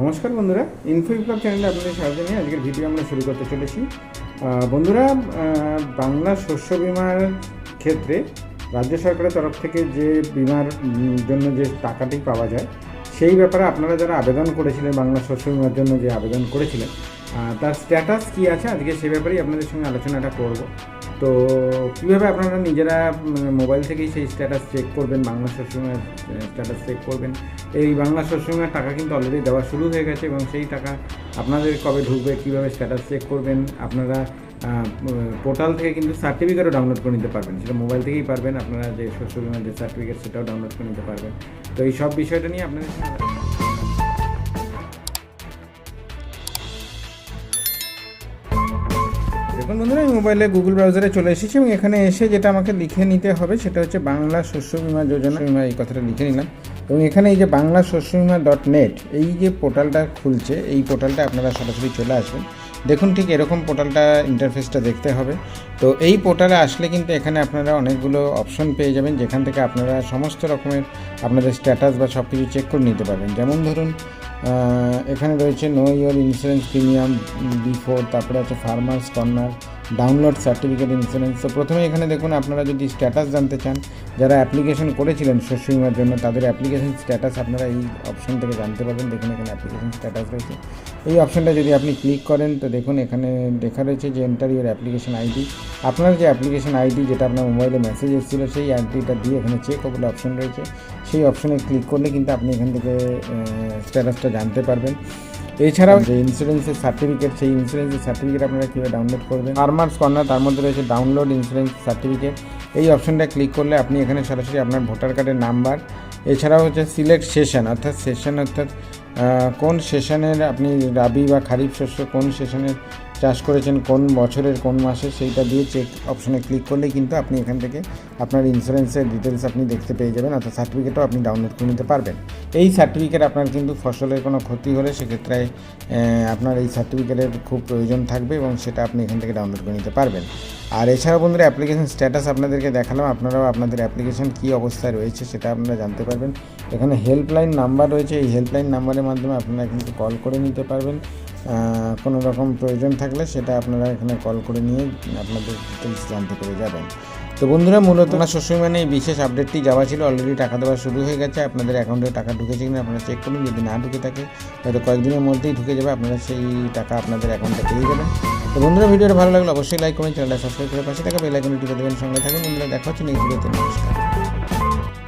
নমস্কার বন্ধুরা ইনফো বিপ্লব চ্যানেলে আপনাদের স্বাগত নিয়ে আজকের ভিডিও আমরা শুরু করতে চলেছি। বন্ধুরা বাংলা শস্য বিমার ক্ষেত্রে রাজ্য সরকারের তরফ থেকে যে বিমার জন্য যে টাকাটি পাওয়া যায়, সেই ব্যাপারে আপনারা যারা আবেদন করেছিলেন বাংলা শস্য বিমার জন্য যে আবেদন করেছিলেন তার স্ট্যাটাস কী আছে? আজকে সে ব্যাপারেই আপনাদের সঙ্গে আলোচনাটা করব। তো কীভাবে আপনারা নিজেরা মোবাইল থেকেই সেই স্ট্যাটাস চেক করবেন, বাংলা বিমার স্ট্যাটাস চেক করবেন? এই বাংলা বিমার টাকা কিন্তু অলরেডি দেওয়া শুরু হয়ে গেছে এবং সেই টাকা আপনাদের কবে ঢুকবে, কীভাবে স্ট্যাটাস চেক করবেন? আপনারা পোর্টাল থেকে কিন্তু সার্টিফিকেটও ডাউনলোড করে নিতে পারবেন। সেটা মোবাইল থেকেই পারবেন। আপনারা যে শস্য বিমার যে সার্টিফিকেট সেটাও ডাউনলোড করে নিতে পারবেন। তো এই সব বিষয়টা নিয়ে আপনাদের দেখুন বন্ধুরা, আমি মোবাইলে গুগল ব্রাউজারে চলে এসেছি এবং এখানে এসে যেটা আমাকে লিখে নিতে হবে সেটা হচ্ছে বাংলা শস্য বিমা যোজনা। বিমা এই কথাটা লিখে নিলাম। এবং এখানে এই যে বাংলা শস্য বিমা ডট নেট এই যে পোর্টালটা খুলছে, এই পোর্টালটা আপনারা সরাসরি চলে আসবেন। দেখুন ঠিক এরকম পোর্টালটা ইন্টারফেসটা দেখতে হবে। তো এই পোর্টালে আসলে কিন্তু এখানে আপনারা অনেকগুলো অপশন পেয়ে যাবেন, যেখান থেকে আপনারা সমস্ত রকমের আপনাদের স্ট্যাটাস বা সব কিছু চেক করে নিতে পারবেন। যেমন ধরুন এখানে রয়েছে know your insurance premium before তারপরে আছে farmers corner download certificate insurance তো প্রথমে এখানে দেখুন, আপনারা যদি স্ট্যাটাস জানতে চান, যারা অ্যাপ্লিকেশন করেছিলেন শস্য বিমার জন্য, তাদের অ্যাপ্লিকেশন স্ট্যাটাস আপনারা এই অপশন থেকে জানতে পারবেন। দেখুন, এখানে অ্যাপ্লিকেশন স্ট্যাটাস রয়েছে। এই অপশনটা যদি আপনি ক্লিক করেন, তো দেখুন, এখানে লেখা রয়েছে যে এন্টার ইউর অ্যাপ্লিকেশন আইডি আপনার যে অ্যাপ্লিকেশন আইডি যেটা আপনার মোবাইলে মেসেজ এসেছিল, সেই আইডিটা দিয়ে এখানে চেক বলে অপশন রয়েছে। সেই অপশনে ক্লিক করলে কিন্তু আপনি এখান থেকে স্ট্যাটাসটা জানতে পারবেন। এছাড়াও যে ইন্স্যুরেন্সের সার্টিফিকেট সেই ইন্স্যুরেন্সের সার্টিফিকেট আপনারা কীভাবে ডাউনলোড করবেন? ফার্মার্স কর্নার তার মধ্যে রয়েছে ডাউনলোড ইন্স্যুরেন্স সার্টিফিকেট এই অপশনটা ক্লিক করলে আপনি এখানে সরাসরি আপনার ভোটার কার্ডের নাম্বার এছাড়াও হচ্ছে সিলেক্ট সেশন অর্থাৎ সেশন অর্থাৎ কোন সেশনের আপনি রাবি বা খারিফ শস্য কোন সেশনের চাষ করেছেন, কোন বছরের, কোন মাসে সেইটা দিয়ে চেক অপশনে ক্লিক করলে কিন্তু আপনি এখান থেকে আপনার ইন্স্যুরেন্সের ডিটেলস আপনি দেখতে পেয়ে যাবেন, অর্থাৎ সার্টিফিকেটও আপনি ডাউনলোড করে নিতে পারবেন। এই সার্টিফিকেট আপনার কিন্তু ফসলের কোনো ক্ষতি হলে সেক্ষেত্রে আপনার এই সার্টিফিকেটের খুব প্রয়োজন থাকবে এবং সেটা আপনি এখান থেকে ডাউনলোড করে নিতে পারবেন। আর এছাড়াও বন্ধুরা অ্যাপ্লিকেশন স্ট্যাটাস আপনাদেরকে দেখালাম। আপনারাও আপনাদের অ্যাপ্লিকেশন কী অবস্থায় রয়েছে সেটা আপনারা জানতে পারবেন। এখানে হেল্পলাইন নাম্বার রয়েছে। এই হেল্পলাইন নাম্বারের মাধ্যমে আপনারা কিন্তু কল করে নিতে পারবেন। কোনো রকম প্রয়োজন থাকলে সেটা আপনারা এখানে কল করে নিয়ে আপনাদের ডিটেলস জানতে পেরে যাবেন। তো বন্ধুরা, মূলত না, সবসময় মানে এই বিশেষ আপডেটটি যাওয়া ছিল অলরেডি টাকা দেওয়া শুরু হয়ে গেছে, আপনাদের অ্যাকাউন্টে টাকা ঢুকেছে কিনা আপনারা চেক করুন, যদি না ঢুকে থাকে, হয়তো কয়েকদিনের মধ্যেই ঢুকে যাবে, আপনারা সেই টাকা আপনাদের অ্যাকাউন্টে পেয়ে যাবেন। তো বন্ধুরা, ভিডিওটা ভালো লাগলে অবশ্যই লাইক করুন চ্যানেলটা সাবস্ক্রাইব করে পাশে টাকা বেল আইকনে টিপে দেবেন, সঙ্গে থাকুন, বন্ধুরা, দেখা হচ্ছে নেক্সট ভিডিওতে নমস্কার।